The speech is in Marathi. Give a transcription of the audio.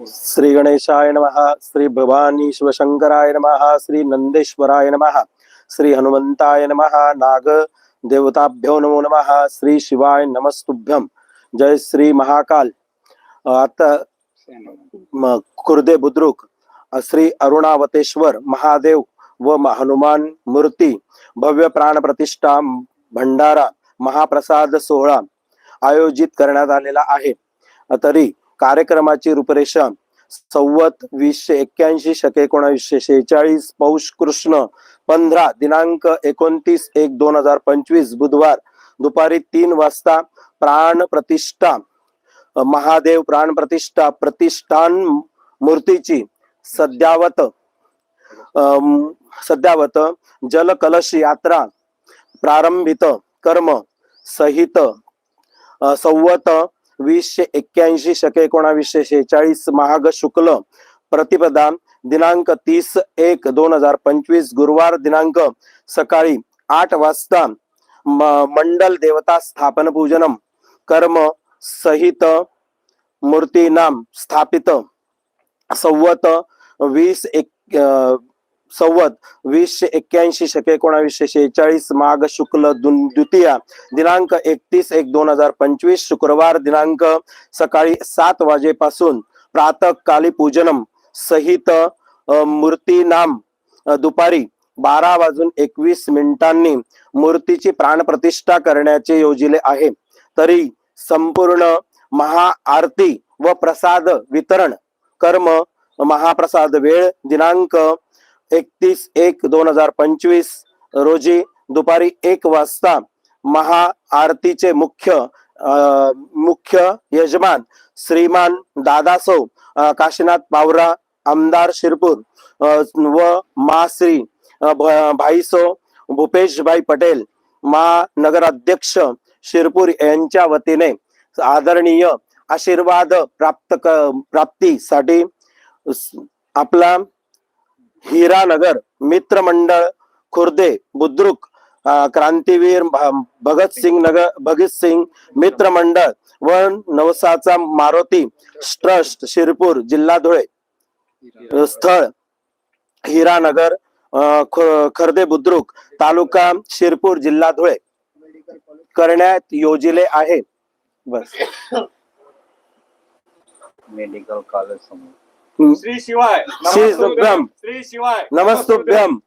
श्री गणेशाय नमः श्री भवानी शिवशंकराय नमः श्री नंदेश्वराय नमः श्री हनुमंताय नमः नाग देवताभ्यो नमो नमः श्री शिवाय नमस्तुभ्यम जय श्री महाकाल। आता खुर्दे बुद्रुक श्री अरुणावतेश्वर महादेव व हनुमान मूर्ती भव्य प्राण प्रतिष्ठा भंडारा महाप्रसाद सोहळा आयोजित करण्यात आलेला आहे. तरी कार्यक्रमाची रूपरेषा सव्वत वीसशे एक्क्याऐंशी शके एकोणावीसशे शेहेचाळीस पौष कृष्ण पंधरा दिनांक एकोणतीस एक दोन हजार पंचवीस बुधवार दुपारी तीन वाजता प्राण प्रतिष्ठा महादेव प्राण प्रतिष्ठा प्रतिष्ठान मूर्तीची सद्यावत सध्यावत जल कलश यात्रा प्रारंभित कर्म सहित संवत वीसशे एक्क्याऐंशी शके एकोणावीसशे शेहेचाळीस महाग शुक्ल प्रतिपदा दिनांक तीस एक दोन हजार पंचवीस गुरुवार दिनांक सकाळी आठ वाजता म- मंडल देवता स्थापन पूजनम कर्म सहित मूर्ती नाम स्थापित संवत वीस एक संवत वीसशे एक्क्याऐंशी शके एकोणावीसशे शेहेचाळीस माघ शुक्ल द्वितीया दिनांक एकतीस एक दोन हजार पंचवीस शुक्रवार दिनांक सकाळी सात वाजेपासून प्रातःकाली पूजनम सहित मूर्तीनाम मूर्ती नाम दुपारी बारा वाजून एकवीस मिनिटांनी मूर्तीची प्राणप्रतिष्ठा करण्याचे योजिले आहे. तरी संपूर्ण महाआरती व प्रसाद वितरण कर्म महाप्रसाद वेळ दिनांक एकतीस एक दोन हजार पंचवीस रोजी दुपारी एक वाजता महाआरतीचे मुख्य मुख्य यजमान श्रीमान दादासो काशीनाथ पावरा आमदार शिरपूर व मा श्री भाईसो भूपेशभाई पटेल महानगराध्यक्ष शिरपूर यांच्या वतीने आदरणीय आशीर्वाद प्राप्त क- प्राप्तीसाठी आपला हिरानगर मित्रमंडळ खुर्दे बुद्रुक क्रांतीवीर भगतसिंग नगर भगतसिंग मित्रमंडळ व नवसाचा मारुती ट्रस्ट शिरपूर जिल्हा धुळे. स्थळ हिरानगर ख- खर्दे बुद्रुक तालुका शिरपूर जिल्हा धुळे. करण्यात योजिले आहे. बस. मेडिकल कॉलेज समोर. श्री शिवाय श्री सुब्रम. श्री शिवाय नमस्तुभ्यम